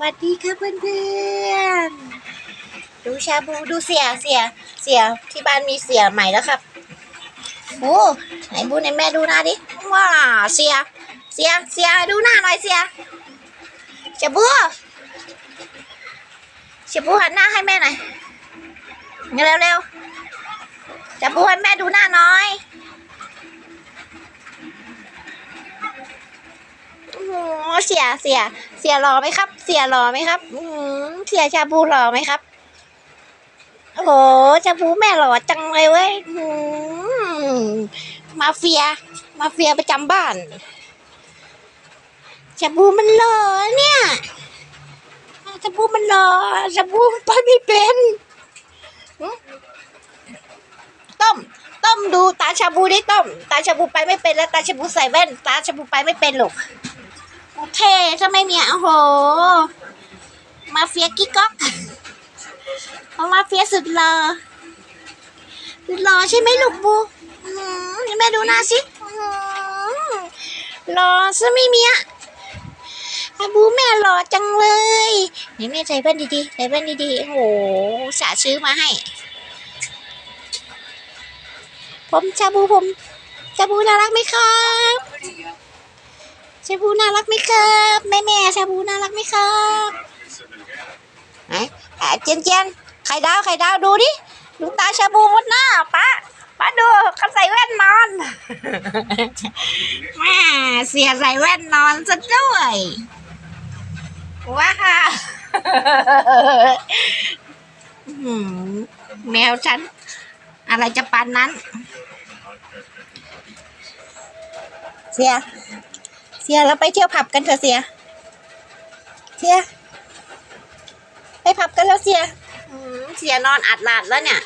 วัสดีค่ะเพื่อนๆ ดูชาบูดูเสียเสียเสียที่บ้านมีเสียใหม่แล้วครับโอ้ไหนบูไหนแม่ดูหน้าดิ ว้าเสีย เสียเสียดูหน้าหน่อยเสียชาบูชาบูหันหน้าให้แม่หน่อยเร็วเร็วๆชาบูให้แม่ดูหน้าหน่อยโอ้เสียเสีย เสียหล่อไหมครับ เสียหล่อไหมครับ อืมเสียชาบูหล่อไหมครับ โอ้โหชาบูแม่หล่อจังเลยเว้ยอืมมาเฟีย มาเฟียประจำบ้านชาบูมันหล่อเนี่ยชาบูมันหล่อชาบูมันไปไม่เป็นหึต้มต้มดูตาชาบูได้ต้ม ตาชาบูไปไม่เป็นแล้ว ตาชาบูใส่แว่น ตาชาบูไปไม่เป็นหรอก โอเคถ้าไม่มีโอ้โห มาเฟียกิ๊กก๊อกเอามาเฟียสุดหล่อสุดหล่อใช่ไหมลูกบูอื้อหือแม่ดูหน้าสิหล่อซะไม่มีอะอาบูแม่หล่อจังเลยเดี๋ยวแม่ใส่แว่นดีๆใส่แว่นดีๆโอ้โหสาซื้อมาให้ ผมชาบูผมชาบูน่ารักไหมครับ ชาบูน่ารักไหมครับแม่แม่ชาบูน่ารักไหมครับไหนเจนเจนไข่ดาวไข่ดาวดูดิดูตาชาบูหมดหน้าป้าป้าดูเขาใส่แว่นนอนแม่เสียใส่แว่นนอนซะด้วยว้าวอื้อหือแมวฉัน อะไรจะปานนั้น เสีย เสียเราไปเที่ยวผับกันเถอะเสีย เสีย ไปผับกันแล้วเสียอืมเสียนอนอัดหลาดแล้วเนี่ย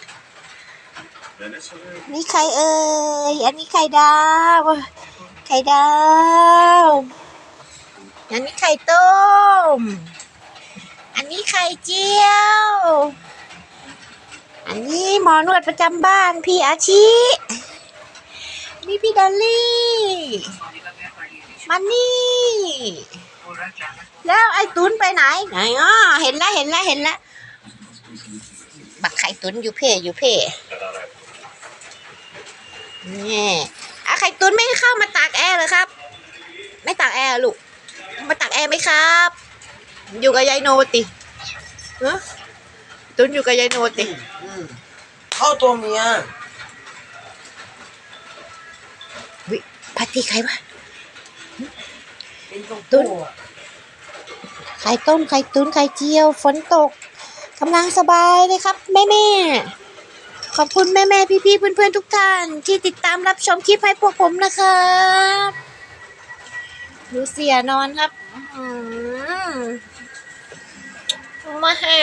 นี่ใครเอ่ย อันนี้ไข่ดาว ไข่ดาว อันนี้ไข่ต้ม อันนี้ไข่เจียว อันนี้หมอนวดประจำบ้านพี่อาชีนี่พี่ดอลลี่ มันนี่แล้วไอ้ตุนไปไหน ไหนอ๋อเห็นแล้วเห็นแล้วเห็นแล้วบักไข่ตุนอยู่เพ่อยู่เพ่นี่อะไข่ตุนไม่เข้ามาตากแอร์เลยครับ ไม่ตากแอร์ลูก มาตากแอร์ไหมครับ อยู่กับยายโนติเออตุนอยู่กับยายโนติอืมเข้าตัวเมียวิปาร์ตี้ใครวะเป็น ตุ้นไข่ต้มไข่ตุนไข่เจียว ฝนตกกำลังสบายเลยครับ แม่แม่ขอบคุณแม่แม่พี่พี่เพื่อนเพื่อนทุกท่าน ที่ติดตามรับชมคลิปให้พวกผมนะครับดูเสียนอนครับอื้อหือมาฮ่า